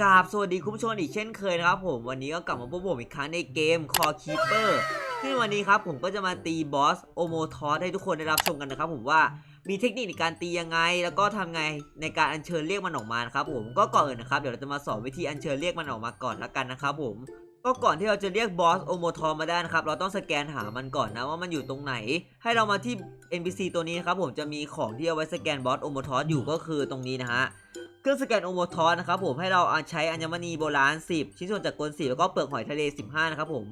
กราบสวัสดีคุณผู้ชมอีกเช่นเคยนะครับผมวันนี้ก็กลับมาพบผมอีกครั้งในเกม Core Keeper ซึ่งวันนี้ครับผมก็จะมาตีบอสโอโมทอสให้ทุกคนได้รับชมกันนะครับผมว่ามีเทคนิคในการตียังไง แล้วก็ทำไงในการอัญเชิญเรียกมันออกมานะครับผมก็ก่อนอื่นนะครับเดี๋ยวเราจะมาสอนวิธีอัญเชิญเรียกมันออกมาก่อนละกันนะครับผมก็ก่อนที่เราจะเรียกบอสโอโมทอสมาได้นะครับเราต้องสแกนหามันก่อนนะว่ามันอยู่ตรงไหน ให้เรามาที่ NPC ตัวนี้นะครับผมจะมีของที่เอาไว้สแกนบอสโอโมทอสอยู่ก็คือตรงนี้นะฮะ เครื่องสแกนโอโมทอสนะครับผมให้เราใช้อัญมณีโบราณ 10 ชิ้นส่วนจากกล10 แล้วก็เปลือกหอยทะเล 15 นะครับผม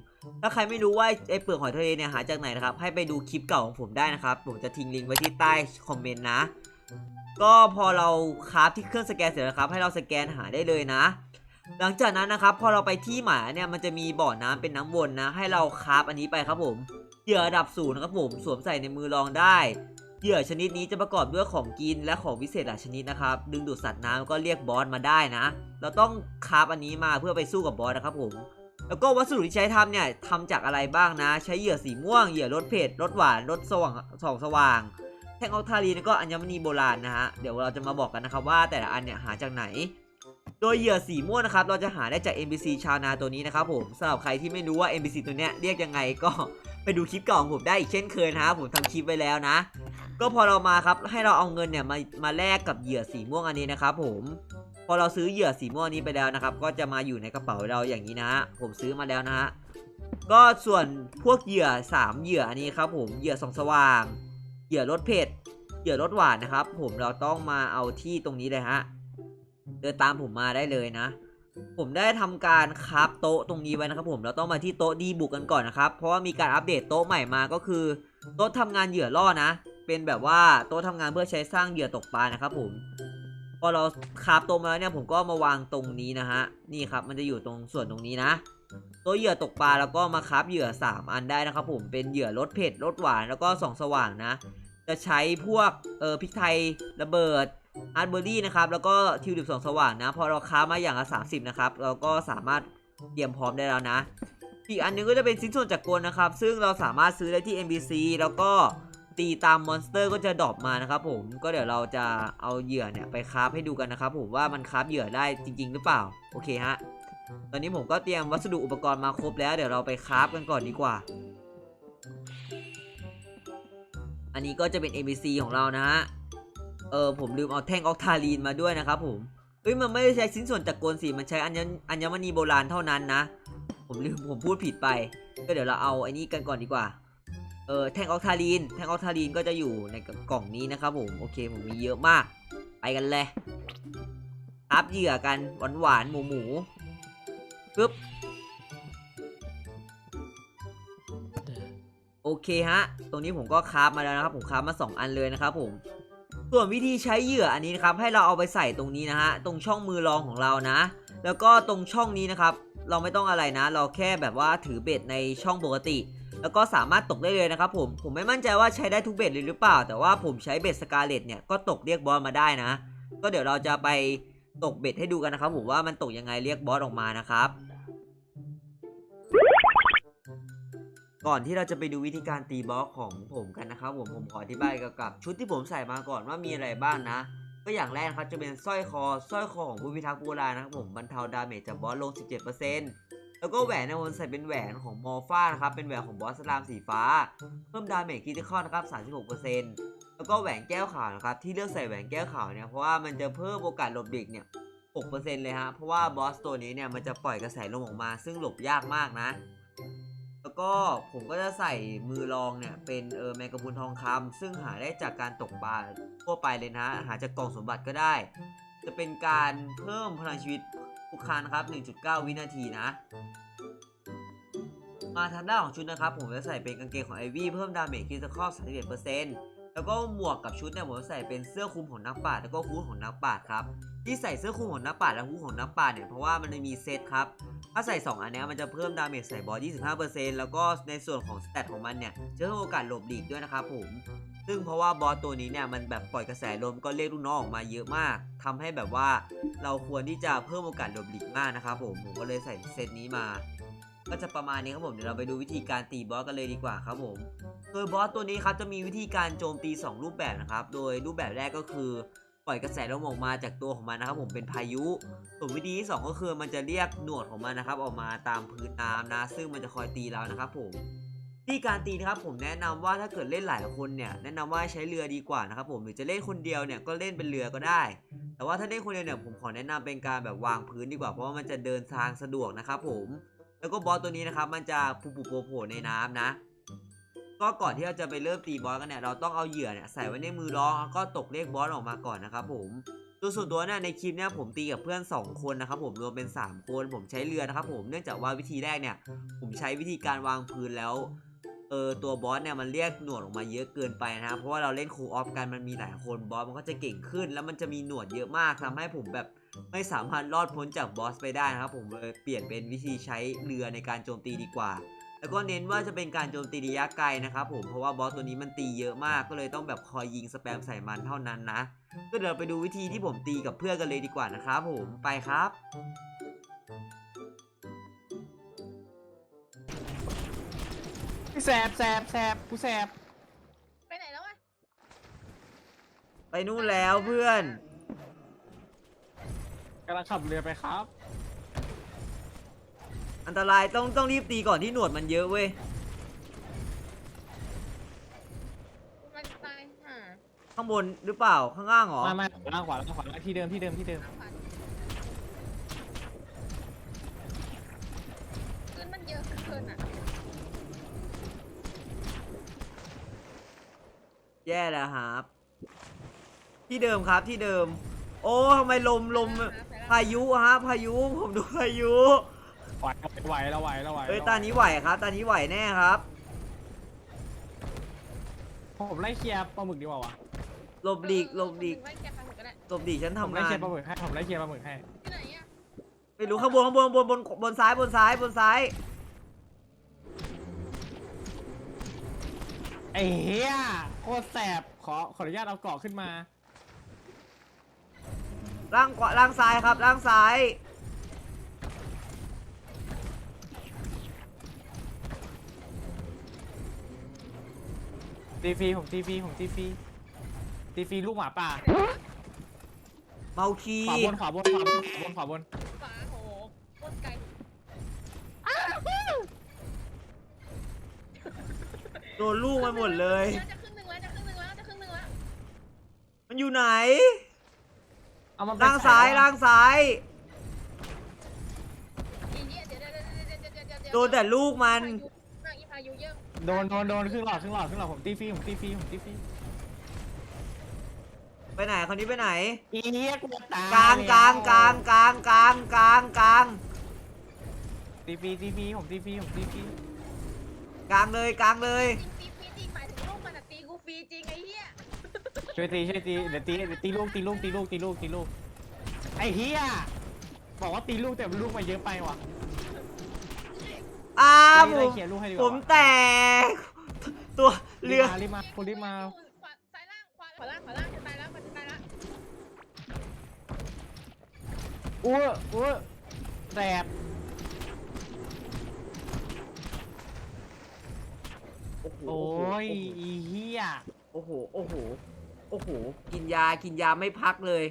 ถ้าใครไม่รู้ว่าไอเปลือกหอยทะเลเนี่ยหาจากไหนนะครับให้ไปดูคลิปเก่าของผมได้นะครับผมจะทิ้งลิงก์ไว้ที่ใต้คอมเมนต์นะก็พอเราคราฟที่เครื่องสแกนเสร็จแล้วครับ ให้เราสแกนหาได้เลยนะ หลังจากนั้นนะครับ พอเราไปที่หมาเนี่ยมันจะมีบ่อน้ำเป็นน้ำวนนะ ให้เราคราฟอันนี้ไปครับผมเหยื่อระดับศูนย์นะครับผม สวมใส่ในมือลองได้ เหยื่อชนิดนี้จะประกอบด้วยของกินและของวิเศษหลายชนิดนะครับ ดึงดูดสัตว์น้ำก็เรียกบอสมาได้นะ เราต้องคาฟอันนี้มาเพื่อไปสู้กับบอสนะครับผม แล้วก็วัสดุที่ใช้ทำเนี่ยทำจากอะไรบ้างนะ ใช้เหยื่อสีม่วง เหยื่อรสเผ็ดรสหวานรสสว่างสองสว่าง แท่งออกทารีนแล้วก็อัญมณีโบราณนะฮะ เดี๋ยวเราจะมาบอกกันนะครับว่าแต่ละอันเนี่ยหาจากไหน โดยเหยื่อสีม่วงนะครับ เราจะหาได้จาก NPC ชาวนาตัวนี้นะครับผมสำหรับใครที่ไม่รู้ว่า NPC ตัวเนี้ยเรียกยังไงก็ไปดูคลิปเก่าของผมได้อีกเช่นเคยนะครับผมทำคลิปไว้แล้วนะ ก็พอเรามาครับให้เราเอาเงินเนี่ยมามาแลกกับเหยื่อสีม่วงอันนี้นะครับผมพอเราซื้อเหยื่อสีม่วงนี้ไปแล้วนะครับ ก็จะมาอยู่ในกระเป๋าเราอย่างนี้นะฮะผมซื้อมาแล้วนะฮะก็ส่วนพวกเหยื่อ 3 เหยื่ออันนี้ครับผมเหยื่อสองสว่าง เหยื่อรสเผ็ดเหยื่อรสหวานนะครับ ผมเราต้องมาเอาที่ตรงนี้เลยฮะเดินตามผมมาได้เลยนะ ผมได้ทำการคราฟโต๊ะตรงนี้ไว้นะครับ ผมเราต้องมาที่โต๊ะดีบุกกันก่อนนะครับเพราะว่ามีการอัปเดตโต๊ะใหม่มาก็คือโต๊ะทำงานเหยื่อล่อนะ เป็นแบบว่าโต๊ะทำงานเพื่อใช้สร้างเหยื่อตกปลานะครับผมพอเราคาฟโต๊ะมาแล้วเนี่ยผมก็มาวางตรงนี้นะฮะนี่ครับมันจะอยู่ตรงส่วนตรงนี้นะโต๊ะเหยื่อตกปลาแล้วก็มาคาฟเหยื่อ 3 อันได้นะครับผมเป็นเหยื่อรสเผ็ดรสหวานแล้วก็สองสว่างนะ จะใช้พวกเออพริกไทยระเบิดอาร์ตเบอรี่นะครับแล้วก็ทิวลิปสองสว่างนะ พอเราค้ามาอย่างละ30นะครับเราก็สามารถเตรียมพร้อมได้แล้วนะ อีกอันหนึงก็จะเป็นชิ้นส่วนจากกลนะครับ ซึ่งเราสามารถซื้อได้ที่ NPC แล้วก็ ตีตามมอนสเตอร์ก็จะดรอปมานะครับผมก็เดี๋ยวเราจะเอาเหยื่อเนี่ยไปคราฟให้ดูกันนะครับผมว่ามันคราฟเหยื่อได้จริง ๆ หรือเปล่าโอเคฮะตอนนี้ผมก็เตรียมวัสดุอุปกรณ์มาครบแล้วเดี๋ยวเราไปคราฟกันก่อนดีกว่า อันนี้ก็จะเป็น NPC ของเรานะฮะเออผมลืมเอาแท่งออกทาลีนมาด้วยนะครับผมเฮ้ยมันไม่ได้ใช้ชิ้นส่วนจากกลสีมันใช้อัญอัญมณีโบราณเท่านั้นนะ ผมลืมผมพูดผิดไป ก็เดี๋ยวเราเอาไอ้นี้กันก่อนดีกว่า เออแท่งออกทาลีนแท่งออกทาลีนก็จะอยู่ในกล่องนี้นะครับผมโอเคผมมีเยอะมาก ไปกันเลยครับเหยื่อกันหวานหวานหมูหมูปึ๊บโอเคฮะ ตรงนี้ผมก็คราฟมาแล้วนะครับ ผมคราฟมา 2 อันเลยนะครับผมส่วนวิธีใช้เหยื่ออันนี้นะครับ ให้เราเอาไปใส่ตรงนี้นะฮะตรงช่องมือรองของเรานะ แล้วก็ตรงช่องนี้นะครับ เราไม่ต้องอะไรนะ เราแค่แบบว่าถือเบ็ดในช่องปกติ แล้วก็สามารถตกได้เลยนะครับผม ผมไม่มั่นใจว่าใช้ได้ทุกเบ็ดเลยหรือเปล่า แต่ว่าผมใช้เบ็ดสกาเลตเนี่ยก็ตกเรียกบอสมาได้นะ ก็เดี๋ยวเราจะไปตกเบ็ดให้ดูกันนะครับผมว่ามันตกยังไงเรียกบอสออกมานะครับก่อนที่เราจะไปดูวิธีการตีบล็อกของผมกันนะครับผมผมขออธิบายเกี่ยวกับ ชุดที่ผมใส่มาก่อนว่ามีอะไรบ้างนะ ก็อย่างแรกครับจะเป็นสร้อยคอสร้อยคอของผู้พิทักษ์โบราณนะครับผมบรรเทาดาเมจจากบอสลง 17% แล้วก็แหวนในผมใส่เป็นแหวนของมอร์ฟ้านะครับ เป็นแหวนของบอสสลามสีฟ้า เพิ่มดาเมจคริติคอลนะครับ 36%แล้วก็แหวนแก้วขาวนะครับ ที่เลือกใส่แหวนแก้วขาวเนี่ยเพราะว่ามันจะเพิ่มโอกาสหลบเด็กเนี่ย 6%เลยฮะ เพราะว่าบอสตัวนี้เนี่ยมันจะปล่อยกระแสลมออกมา ซึ่งหลบยากมากนะ แล้วก็ผมก็จะใส่มือรองเนี่ยเป็นเออแมงกะพรุนทองคำซึ่งหาได้จากการตกปลาทั่วไปเลยนะ หาจากกล่องสมบัติก็ได้ จะเป็นการเพิ่มพลังชีวิต ทุกครั้งนะครับ 1.9 วินาทีนะ มาทางด้านของชุดนะครับ ผมจะใส่เป็นกางเกงของไอวี่เพิ่มดาเมจคริสตัลครอบ31%แล้วก็หมวกกับชุดเนี่ยผมจะใส่เป็นเสื้อคลุมของนักปราชญ์แล้วก็ฮู้ดของนักปราชญ์ครับที่ใส่เสื้อคลุมของนักปราชญ์และฮู้ดของนักปราชญ์เนี่ยเพราะว่ามันจะมีเซตครับถ้าใส่ 2 อันเนี้ยมันจะเพิ่มดาเมจใส่บอส25%แล้วก็ในส่วนของสเตตของมันเนี่ยจะเพิ่มโอกาสหลบหลีกด้วยนะครับผม ซึ่งเพราะว่าบอสตัวนี้เนี่ยมันแบบปล่อยกระแสลมก็เรียกลูกน้องออกมาเยอะมากทำให้แบบว่าเราควรที่จะเพิ่มโอกาสหลบหลีกมากนะครับผมผมก็เลยใส่เซตนี้มา ก็จะประมาณนี้ครับผมเดี๋ยวเราไปดูวิธีการตีบอสกันเลยดีกว่าครับผมโดยบอสตัวนี้ครับจะมีวิธีการโจมตี 2 รูปแบบนะครับโดยรูปแบบแรกก็คือปล่อยกระแสลมออกมาจากตัวของมันนะครับผมเป็นพายุส่วนวิธีที่สองก็คือมันจะเรียกหนวดของมันนะครับออกมาตามพื้นน้ำนะ ซึ่งมันจะคอยตีเรานะครับผม วิธีการตีนะครับผมแนะนำว่าถ้าเกิดเล่นหลายคนเนี่ยแนะนำว่าใช้เรือดีกว่านะครับผมหรือจะเล่นคนเดียวเนี่ยก็เล่นเป็นเรือก็ได้ แต่ว่าถ้าเล่นคนเดียวเนี่ยผมขอแนะนำเป็นการแบบวางพื้นดีกว่าเพราะว่ามันจะเดินทางสะดวกนะครับผมแล้วก็บอสตัวนี้นะครับมันจะปูปูโผล่โผล่ในน้ำนะ ก็ก่อนที่เราจะไปเริ่มตีบอสกันเนี่ยเราต้องเอาเหยื่อเนี่ยใส่ไว้ในมือร้องแล้วก็ตกเลขบอสออกมาก่อนนะครับผมตัวส่วนตัวเนี่ยในคลิปเนี่ยผมตีกับเพื่อน 2 คนนะครับผมรวมเป็น 3 คนผมใช้เรือนะครับผมเนื่องจากว่าวิธีแรกเนี่ยผมใช้วิธีการวางพื้นแล้ว เออตัวบอสเนี่ยมันเรียกหนวดออกมาเยอะเกินไปนะครับเพราะว่าเราเล่นคูออฟกันมันมีหลายคนบอสมันก็จะเก่งขึ้น แล้วมันจะมีหนวดเยอะมากทำให้ผมแบบไม่สามารถรอดพ้นจากบอสไปได้นะครับ ผมเลยเปลี่ยนเป็นวิธีใช้เรือในการโจมตีดีกว่า แล้วก็เน้นว่าจะเป็นการโจมตีระยะไกลนะครับผมเพราะว่าบอสตัวนี้มันตีเยอะมากก็เลยต้องแบบคอยยิงสแปมใส่มันเท่านั้นนะก็เดี๋ยวเราไปดูวิธีที่ผมตีกับเพื่อนกันเลยดีกว่านะครับผมไปครับ แสบแสบแสบกูแสบไปไหนแล้วอะไปนู่นแล้วเพื่อน กำลังขับเรือไปครับ อันตรายต้องต้องรีบตีก่อนที่หนวดมันเยอะเว้ย มันตายห่าข้างบนหรือเปล่าข้างล่างเหรอ มามาขวาล่างขวาล่างขวาล่างที่เดิมที่เดิมที่เดิมน้ำฝันพื้นมันเยอะเกินอะ แย่แล้วครับ ที่เดิมครับที่เดิม โอ้ทำไมลมลมพายุฮะพายุผมดูพายุไหวไหวเราไหวเราไหวเอ้ยตานี้ไหวครับตานี้ไหวแน่ครับผมไล่เคลียร์ปลาหมึกดีกว่าวะหลบหลีกหลบหลีกไม่แกพังก็ได้หลบหลีกฉันผมทำไล่งาเคลีนยร์ปลาหมึกให้ผมไล่เคลียร์ปลาหมึกให้ที่ไหนอะไม่รู้ข้างบนข้างบนข้างบนบนบนซ้ายบนซ้ายบนซ้าย ไอ้เหี้ยโคตรแสบขอขออนุญาตเอาเกาะขึ้นมา ล่างขวาล่างซ้ายครับล่างซ้าย ตีฟรีผมตีฟรีผมตีฟรีตีฟรีลูกหมาป่าเมาคี ขวาบนขวาบนขวาบนขวาบนขวาบน โดนลูกมันหมดเลย จะครึ่งหนึ่งแล้วจะครึ่งหนึ่งแล้วจะครึ่งหนึ่งแล้วมันอยู่ไหนเอามันไปล่างซ้ายใส่ล่างซ้าย อีเหี้ยเดี๋ยวเดี๋ยวเดี๋ยวเดี๋ยวเดี๋ยวเดี๋ยวเดี๋ยวโดนแต่ลูกมันพายุมากอีพายุเยอะโดนโดนโดนครึ่งหลอดครึ่งหลอดครึ่งหลอดผมตีฟรีผมตีฟรีผมตีฟรีไปไหนคนนี้ไปไหน อีเหี้ยกูตายกลางกลางกลางกลางกลางกลางกลางตีฟรีตีฟรีผมตีฟรีผมตีฟรี กลางเลยกลางเลยจริงตีฟรีจริงหมายถึงลูกมันอะตีกูฟรีจริงไอ้เหี้ยช่วยตีช่วยตีเดี๋ยวตีเดี๋ยวตีลูกตีลูกตีลูกตีลูกตีลูกไอ้เหี้ยบอกว่าตีลูกแต่ลูกมาเยอะไปว่ะอ้าไล่ผไล่มเคลียร์ลูกให้ดีกผว่ามแตก ตัวเรือ รีบมาคุณรีบมาขวาซ้ายล่างขวาขวาล่างขวาล่างจะตายแล้วมันจะตายแล้วอู้อู้แสบ โอ้โหโอ้ยอีเหี้ยโอ้โห โอ้โห โอ้โห กินยา กินยาไม่พักเลย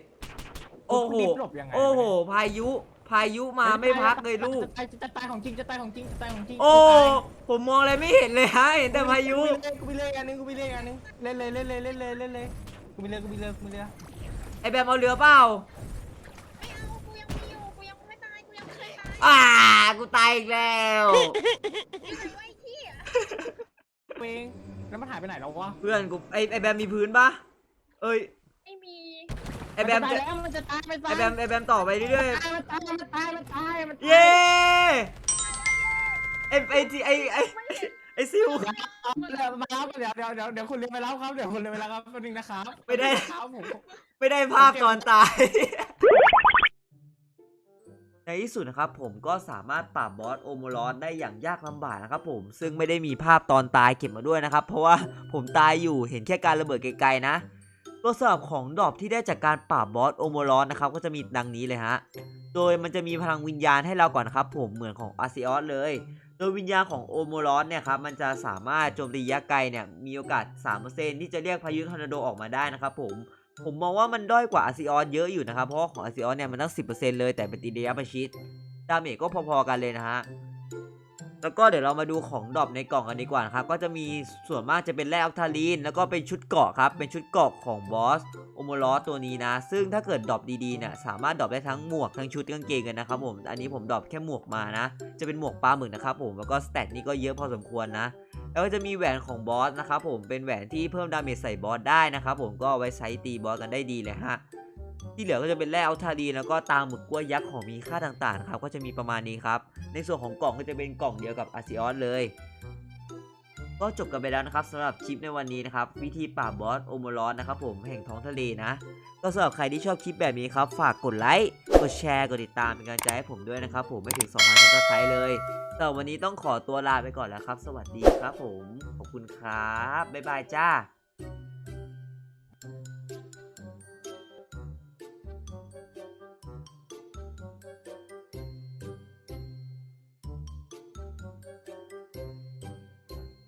โอ้โหรีบหลบยังไงโอ้โห พายุ พายุมาไม่พักเลยลูก จะตายจะตายของจริงจะตายของจริงจะตายของจริงโอ้ ผมมองอะไรไม่เห็นเลยฮะ เห็นแต่พายุ กูไปเลยอันนึงกูไปเลยอันนึงเล่นเลยเล่นเลยเล่นเลยเล่นเลยกูไปเลยกูไปเลยกูไปเลยไอแบบเอาเรือเปล่า ไม่เอากูยังมีอยู่กูยังไม่ตายกูยังไม่เคยตายอ่า กูตายอีกแล้วอยู่ไหนวะไอ้เหี้ย เอง แล้วมันหายไปไหนแล้ววะเพื่อนกูไอไอแบมมีพื้นปะเอ้ยไม่มีไอแบมนจะจะตายแล้วมันจะตายมันไอแบมไอแบมต่อไปเรื่อยมันตายมันตายมันตายมันตายๆเย้ไอไอที่ไอไอไอซิว เดี๋ยวมารับเดี๋ยวเดี๋ยวเดี๋ยวเดี๋ยวคุณเรียนไปรับครับเดี๋ยวคุณเรียนไปรับครับแป๊บนึงนะครับไม่ได้ ครับผม ไม่ได้ภาพตอนตาย ในที่สุดนะครับผมก็สามารถปราบบอสโอโมรอสได้อย่างยากลำบากนะครับผมซึ่งไม่ได้มีภาพตอนตายเก็บมาด้วยนะครับ เพราะว่าผมตายอยู่เห็นแค่การระเบิดไกลๆนะตัวสลับของดอปที่ได้จากการปราบบอสโอโมรอสนะครับก็จะมีดังนี้เลยฮะโดยมันจะมีพลังวิญญาณให้เราก่อนนะครับผมเหมือนของอาซิออสเลย โดยวิญญาณของโอโมรอสเนี่ยครับมันจะสามารถโจมตีระยะไกลเนี่ยมีโอกาส 3%ที่จะเรียกพายุทอร์นาโดออกมาได้นะครับผม ผมมองว่ามันด้อยกว่าอาซิออนเยอะอยู่นะครับ เพราะของอาซิออนเนี่ยมันตั้ง 10%เลยแต่เป็นตีระยประชิดดาเมจก็พอๆกันเลยนะฮะแล้วก็เดี๋ยวเรามาดูของดรอปในกล่องกันดีกว่านะครับ ก็จะมีส่วนมากจะเป็นแร่ออกทาลีน แล้วก็เป็นชุดเกราะครับ เป็นชุดเกราะของบอสโอโมลอสตัวนี้นะ ซึ่งถ้าเกิดดรอปดีๆเนี่ยสามารถดรอปได้ทั้งหมวกทั้งชุดกางเกงกันนะครับผม อันนี้ผมดรอปแค่หมวกมานะ จะเป็นหมวกปลาหมึกนะครับผม แล้วก็สเตตนี่ก็เยอะพอสมควรนะ แล้วก็จะมีแหวนของบอสนะครับผมเป็นแหวนที่เพิ่มดาเมจใส่บอสได้นะครับผมก็เอาไว้ใช้ตีบอสกันได้ดีเลยฮะที่เหลือก็จะเป็นแร่อัลทาดีแล้วก็ตามหมึกกล้วยยักษ์ของมีค่าต่างๆนะครับก็จะมีประมาณนี้ครับ ในส่วนของกล่องก็จะเป็นกล่องเดียวกับอาซิออสเลย ก็จบกันไปแล้วนะครับสำหรับคลิปในวันนี้นะครับ วิธีปราบบอสโอโมลอสนะครับผมแห่งท้องทะเลนะ ก็สำหรับใครที่ชอบคลิปแบบนี้ครับ ฝากกดไลค์กดแชร์กดติดตามเป็นกำลังใจให้ผมด้วยนะครับ ผมไม่ถึง2 0 0 0ซับสไครต์เลยแต่วันนี้ต้องขอตัวลาไปก่อนแล้วครับ สวัสดีครับผมขอบคุณครับบ๊ายบายจ้า